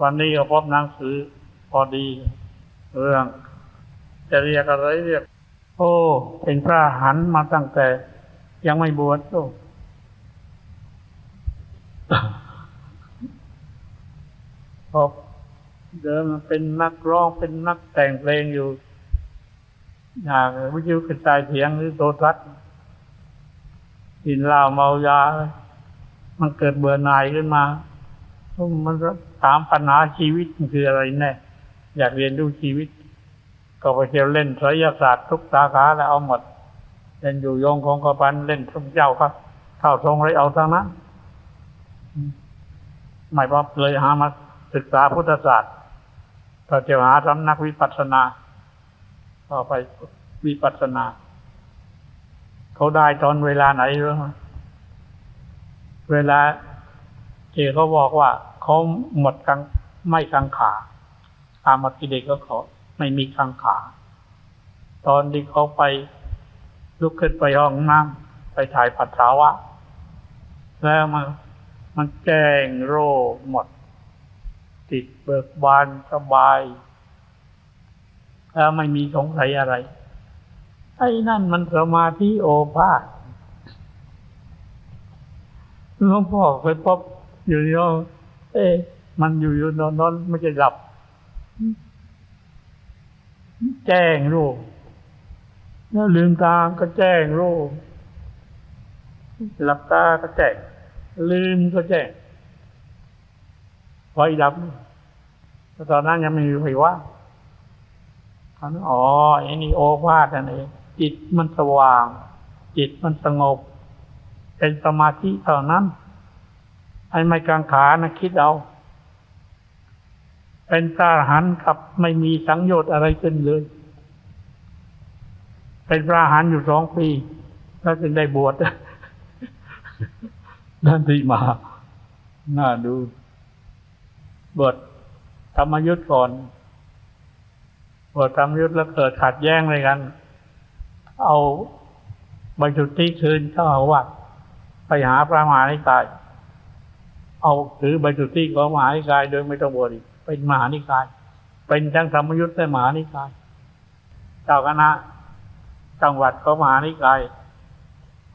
วันนี้ก็พบหนังสือพอดี เรื่องจะเรียกอะไรเรียก โอ้เป็นพระหันมาตั้งแต่ ยังไม่บวชโอ้พอเดิมเป็นนักร้องเป็นนักแต่งเพลงอยู่อย่างวิทยุกระจายเสียงหรือโทรทัศน์กินเหล้าเมายา มันเกิดเบื่อหน่ายขึ้นมา มันถามปัญหาชีวิตมันคืออะไรแน่อยากเรียนรู้ชีวิต ก็ไปเที่ยวเล่นไสยศาสตร์ทุกสาขาแล้วเอาหมดเล่นอยู่ยงของกระพันเล่นทุกเจ้าครับเข้าทรงเลยเอาทั้งนั้นไม่พอเลยหามาศึกษาพุทธศาสตร์ก็จะหาสำนักวิปัสสนาก็ไปวิปัสสนา เขาได้ตอนเวลาไหนรู้ไหมเวลาที่เขาบอกว่า เขาหมดกังไม่กังขาตามมากิเลสก็เขาไม่มีกังขา ตอนที่เขาไปลุกขึ้นไปห้องน้ำไปถ่ายปัสสาวะ แล้วมันมันแจ้งโรคหมด ติดเบิกบานสบาย แล้วไม่มีสงสัยอะไร ไอ้นั่นมันสมาธิโอภาษหลวงพ่อไปพบอยู่ที่ห้อง เอ๊มันอยู่อยู่นอนนอนไม่ใช่หลับ แจ้งรูปแล้วลืมตาก็แจ้งรูปหลับตาก็แจ้ง ลืมก็แจ้งไฟดับแต่ตอนนั้นยังไม่มีไฟว่าเขานึกอ๋อไอ้นี่โอภาษนั่นเองจิตมันสว่าง จิตมันสงบ เป็นสมาธิเท่านั้น ไอ้ไม่กลางขานะคิดเอา เป็นพระอรหันต์กับไม่มีสังโยชน์อะไรขึ้นเลย เป็นพระอรหันต์อยู่สองปีแล้วจึงได้บวชนั่นที่มา น่าดูบวชธรรมยุทธ์ก่อนบวชธรรมยุทธ์แล้วเกิดขัดแย้งเลยกัน เอาใบจุติคืนเข้าเอาวัดไปหาพระมหานิกาย เอาถือใบจุติของมหานิกาย โดยไม่ต้องบวชอีกเป็นมหานิกาย เป็นทั้งธรรมยุทธ์และมหานิกาย เจ้าคณะจังหวัดของมหานิกาย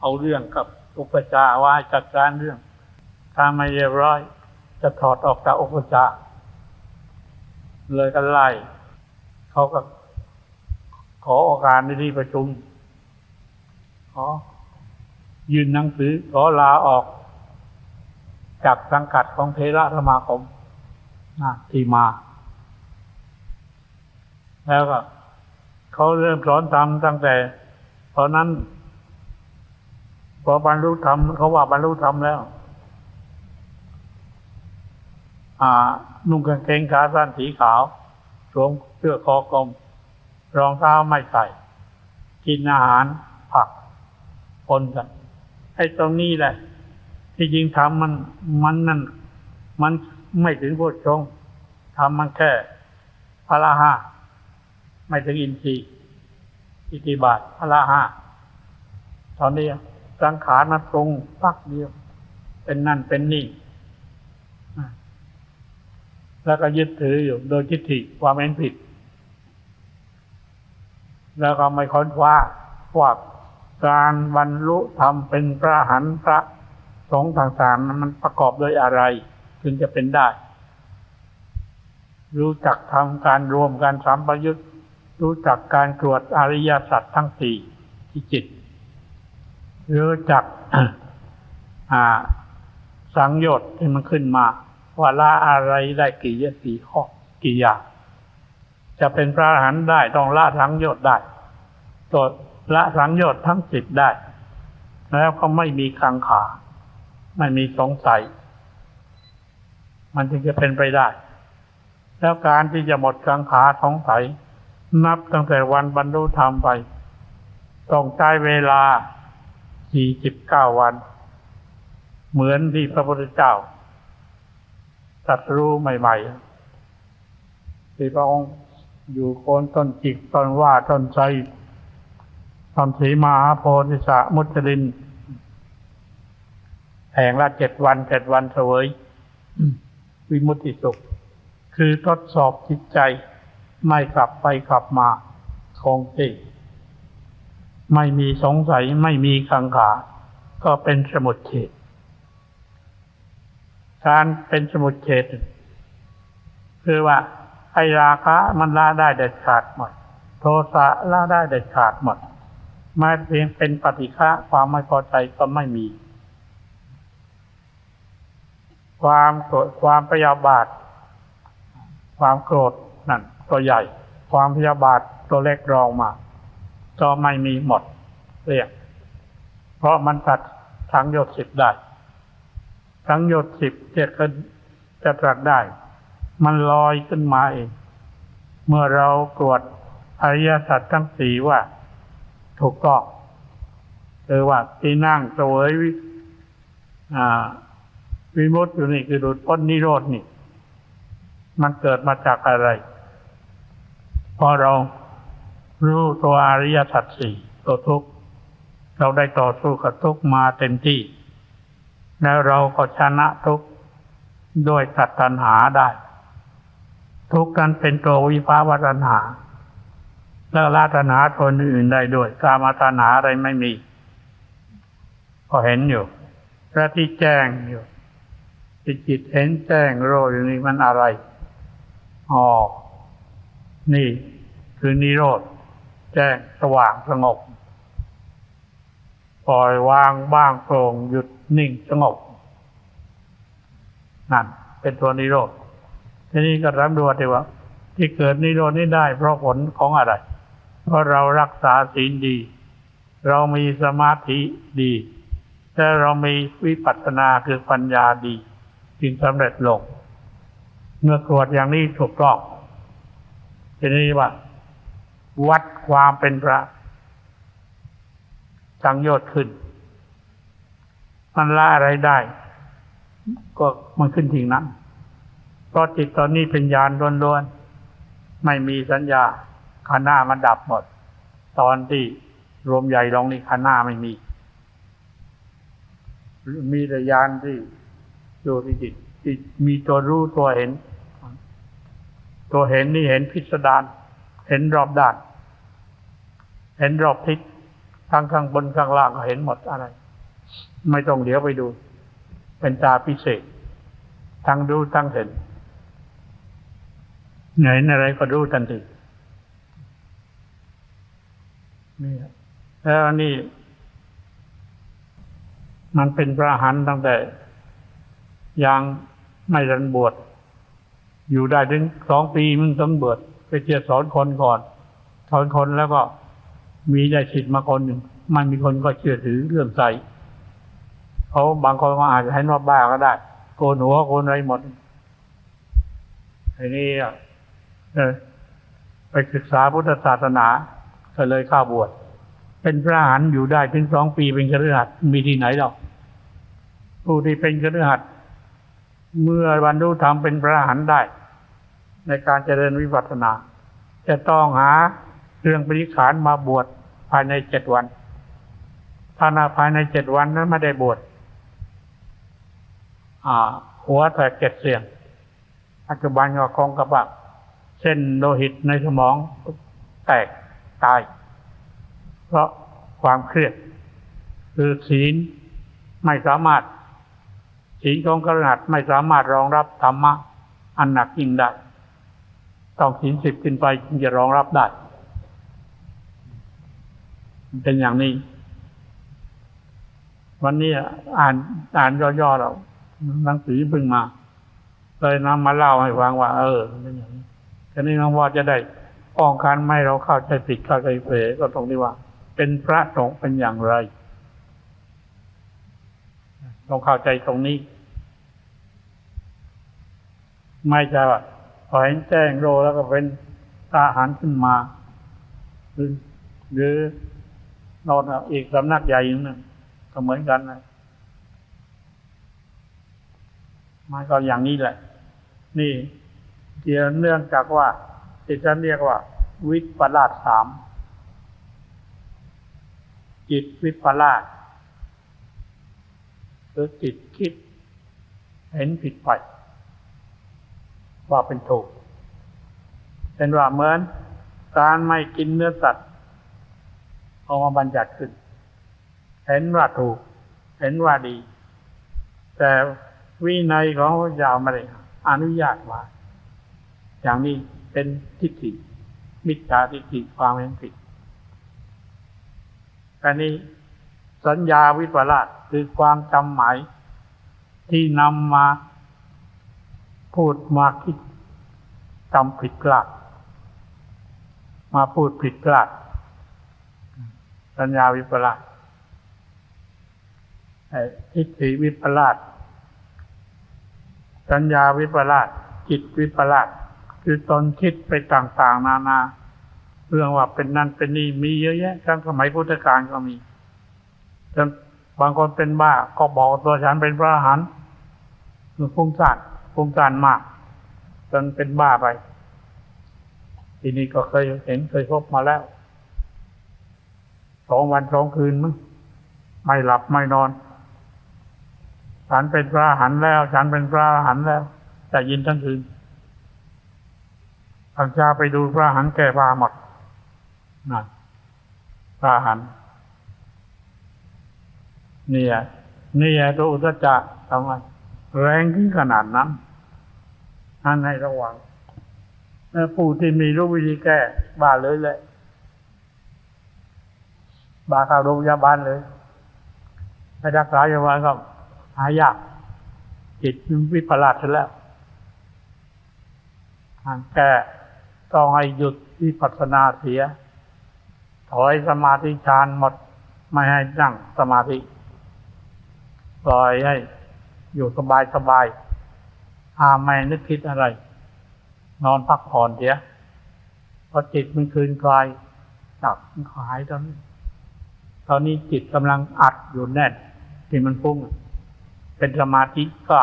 เอาเรื่องกับอุปจาว่าจัดการเรื่องถ้าไม่เรียบร้อย จะถอดออกจากอุปจาเลยกันไล่เขาก็ขอโอกาสในที่ประชุมขอยื่นหนังสือขอลาออก จากสังกัดของเทระสมาคมนะที่มา แล้วก็เขาเริ่มสอนธรรมตั้งแต่ตอนนั้น พอบรรลุธรรมเขาว่าบรรลุธรรมแล้ว อ่า นุ่งกางเกงขาสั้นสีขาวสวมเสื้อคอกลมรองเท้าไม่ใส่ กินอาหารผักปนกันไอ้ตรงนี้แหละ ที่จริงทำมันมันนั่น มันไม่ถึงโพชฌงค์ทำมันแค่พระละห้าไม่ถึงอินทรีย์อิทธิบาทพระละห้าตอนนี้สังขารมันปรุงปักเดียว เป็นนั่นเป็นนี่แล้วก็ยึดถืออยู่โดยทิฏฐิความเห็นผิด แล้วก็ไม่ค้นคว้าว่าการบรรลุธรรมเป็นพระหันพระ สงฆ์ต่างๆนั้นมันประกอบด้วยอะไร ถึงจะเป็นได้ รู้จักทำการรวมการสัมปยุตรู้จักการตรวจอริยสัจทั้งสี่ที่จิต รู้จักสังโยชน์ที่มันขึ้นมาว่าละอะไรได้กี่ยสี่ข้อกี่อย่างจะเป็นพระอรหันต์ได้ต้องละสังโยชน์ได้ตัวละสังโยชน์ทั้งสิบได้ แล้วก็ไม่มีคังขา ไม่มีสงสัย มันจึงจะเป็นไปได้ แล้วการที่จะหมดกังขาสงสัย นับตั้งแต่วันบรรลุธรรมไป ต้องใช้เวลา 49 วัน เหมือนที่พระพุทธเจ้าตรัสรู้ใหม่ๆที่พระองค์อยู่โคนต้นจิกต้นว่าต้นไทรต้นสีมหาโพธิสะมุจลิน แห่งละเจ็ดวันเจ็ดวันเสวยวิมุตติสุข คือทดสอบจิตใจ ไม่กลับไปกลับมาคงที่ไม่มีสงสัยไม่มีขังขา ก็เป็นสมุดเฉดการเป็นสมุดเฉดคือว่าไอราคะมันละได้เด็ดขาดหมด โทสะละได้เด็ดขาดหมดไม่เพียงเป็นปฏิฆะความไม่พอใจก็ไม่มี ความโกรธความพยาบาท ความโกรธนั่นตัวใหญ่ ความพยาบาทตัวเล็กรองมาก็ไม่มีหมดเรียกเพราะมันตัดทั้งโยชสิบได้ทั้งโยชสิบจะขึ้นจะตรัสได้ มันลอยขึ้นมาเอง เมื่อเราตรวจอริยสัจทั้งสี่ว่า ถูกต้องคือว่าที่นั่งเสวยวิอ่า วิมุตติอยู่นี่คือหลุดพ้นนิโรธนี่ มันเกิดมาจากอะไร พอเรารู้ตัวอริยสัจสี่ตัวทุกเราได้ต่อสู้กับทุกมาเต็มที่ แล้วเราก็ชนะทุกด้วยสัตตัญหาได้ ทุกนั้นเป็นตัววิภาวตัญหาแล้วละตัญหาตัวอื่นได้ด้วยกามาตัญหาอะไรไม่มี ก็เห็นอยู่พระที่แจ้งอยู่ ที่จิตเห็นแจ้งโรอยู่นี่มันอะไรอ๋อนี่คือนิโรธแจ้งสว่างสงบปล่อยวางบ้างโปร่งหยุดนิ่งสงบนั่นเป็นตัวนิโรธทีนี้ก็รับดูว่า ที่เกิดนิโรธนี้ได้ เพราะผลของอะไร เพราะเรารักษาศีลดี เรามีสมาธิดีแต่เรามีวิปัสสนาคือปัญญาดี จึงสำเร็จลง เมื่อกรวดอย่างนี้ถูกต้องทีนี้ว่า วัดความเป็นพระสังโยชน์ขึ้น มันละอะไรได้ ก็มันขึ้นทิ้งนั้น เพราะจิตตอนนี้เป็นญาณล้วนๆ ไม่มีสัญญาขันหน้ามันดับหมด ตอนที่รวมใหญ่ลงนี่ขันหน้าไม่มี มีแต่ญาณที่ อยู่ที่จิตจิตมีตัวรู้ตัวเห็น ตัวเห็นนี่เห็นพิสดารเห็นรอบด้าน เห็นรอบทิศทั้งข้างบนข้างล่างก็เห็นหมดอะไร ไม่ต้องเดี๋ยวไปดู เป็นตาพิเศษ ทั้งดูทั้งเห็นเห็นอะไรก็รู้ทันทีนี่แล้วนี่ มันเป็นพระหันตั้งแต่ ยังไม่รันบวชอยู่ได้ถึงสองปีมึงต้องบวชไปเจียสอนคนก่อน สอนคนแล้วก็มีได้สิทธิ์มาคนหนึ่งมันมีคนก็เชื่อถือเรื่องใสเขาบางคนก็อาจจะให้นว่าบ้าก็ได้ โกนหัวโกนอะไรหมดทีนี้ไปศึกษาพุทธศาสนาก็เลยเข้าบวชเป็นพระหันอยู่ได้ถึงสองปีเป็นคฤหัสถ์มีที่ไหนหรอกผู้ที่เป็นคฤหัสถ์ เมื่อบรรลุธรรมเป็นพระอรหันต์ได้ ในการเจริญวิปัสสนา จะต้องหาเรื่องปริขานมาบวชภายในเจ็ดวันถ้านาภายในเจ็ดวันนั้นไม่ได้บวชหัวแตกเจ็ดเสียงปัจจุบันก็คงกับว่าเส้นโลหิตในสมองแตกตาย เพราะความเครียด คือศีลไม่สามารถ ศีลของกระหัตไม่สามารถรองรับธรรมะ อันหนักยิ่งได้ต้องศีลสิบขึ้นไปจึงจะรองรับได้เป็นอย่างนี้ วันนี้อ่านอ่านย่อๆเราหนังสือเพิ่งมาเลยนำมาเล่าให้ฟังว่า เออเป็นอย่างนี้ทีนี้น้องว่าจะได้ป้องกันไม่เราเข้าใจผิดเข้าใจเผลก็ตรงที่ว่า เป็นพระสงฆ์เป็นอย่างไร ต้องเข้าใจตรงนี้ ไม่ใช่ว่าพอเห็นแจ้งโรแล้วก็เป็นตาหันขึ้นมา หรือหรือนอนอีกสำนักใหญ่หนึ่งก็เหมือนกันนะมันก็อย่างนี้แหละ นี่เกี่ยวเนื่องจากว่าที่ฉันเรียกว่า วิปลาสสามจิตวิปลาส คือจิตคิด เห็นผิดไปว่าเป็นถูก เป็นว่าเหมือนการไม่กินเนื้อสัตว์เอามาบัญญัติขึ้น เห็นว่าถูก เห็นว่าดี แต่วินัยของพระเจ้าไม่ได้อนุญาตว่าอย่างนี้เป็นทิฏฐิมิจฉาทิฏฐิความเห็นผิดอันนี้ สัญญาวิปลาสคือความจำหมาย ที่นำมาพูดมาคิดจำผิดพลาดมาพูดผิดพลาดสัญญาวิปลาสทิฏฐิวิปลาสสัญญาวิปลาสจิตวิปลาสคือตนคิดไปต่าง ๆ นานา เรื่องว่าเป็นนั่นเป็นนี่มีเยอะแยะทั้งสมัยพุทธกาลก็มี จนบางคนเป็นบ้าก็บอกตัวฉันเป็นพระอรหันต์คือฟุ้งซ่านฟุ้งซ่านมาก จนเป็นบ้าไป ทีนี้ก็เคยเห็นเคยพบมาแล้วสองวันสองคืนมั้งไม่หลับไม่นอน ฉันเป็นพระอรหันต์แล้ว ฉันเป็นพระอรหันต์แล้วแต่ยินทั้งคืนทางชาไปดูพระอรหันต์แก่พาหมดนั่นพระอรหันต์ เนี่ยเนี่ยตัวอุตจะทำไมแรงขึ้นขนาดนั้นนั่นให้ระวังผู้ที่มีรู้วิธีแก้บ้าเลยแหละบ้าเข้าโรงพยาบาลเลยไปรักษาโรงพยาบาลก็หายากจิตวิปลาสเสร็จแล้วทางแก้ต้องให้หยุดวิปัสสนาเสีย ถอยสมาธิฌานหมด ไม่ให้นั่งสมาธิ ปล่อยให้อยู่สบายสบายหาไม่นึกคิดอะไร นอนพักผ่อนเสียพอจิตมันคืนคลายจับมันหายตอนนี้ตอนนี้จิตกำลังอัดอยู่แน่นที่มันฟุ้งเป็นสมาธิก็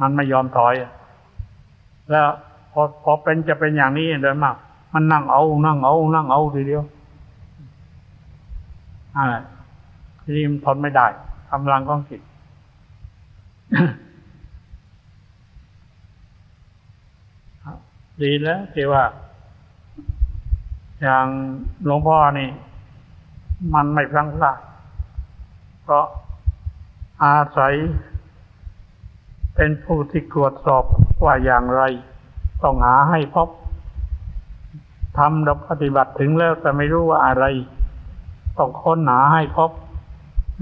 มันไม่ยอมถอย แล้วพอพอเป็นจะเป็นอย่างนี้เดินมาก มันนั่งเอานั่งเอานั่งเอาทีเดียวอะไร ทีนี้มันทนไม่ได้กำลังของจิตดีแล้วที่ว่า อย่างหลวงพ่อนี่ มันไม่พลังพลาดเพราะอาศัย เป็นผู้ที่ตรวจสอบว่าอย่างไร ต้องหาให้พบทำเราปฏิบัติถึงแล้วแต่ไม่รู้ว่าอะไร ต้องค้นหาให้พบ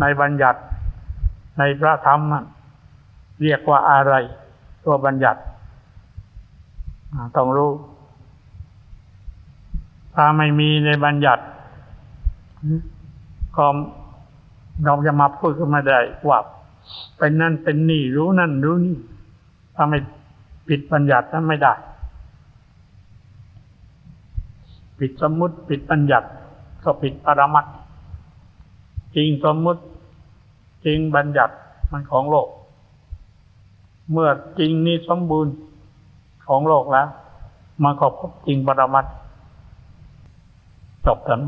ในบัญญัติ ในพระธรรมเรียกว่าอะไร ตัวบัญญัติต้องรู้ ถ้าไม่มีในบัญญัติก็เราจะมาพูดก็ไม่ได้ว่าเป็นนั่นเป็นนี่รู้นั่นรู้นี่ถ้าไม่ปิดบัญญัตินั้นไม่ได้ปิดสมมุติปิดบัญญัติก็ปิดปรมัตจริงสมมุติ จริงบัญญัติมันของโลก เมื่อจริงนี้สมบูรณ์ของโลกแล้ว มาขอบพบจริงปรมัตจบกัน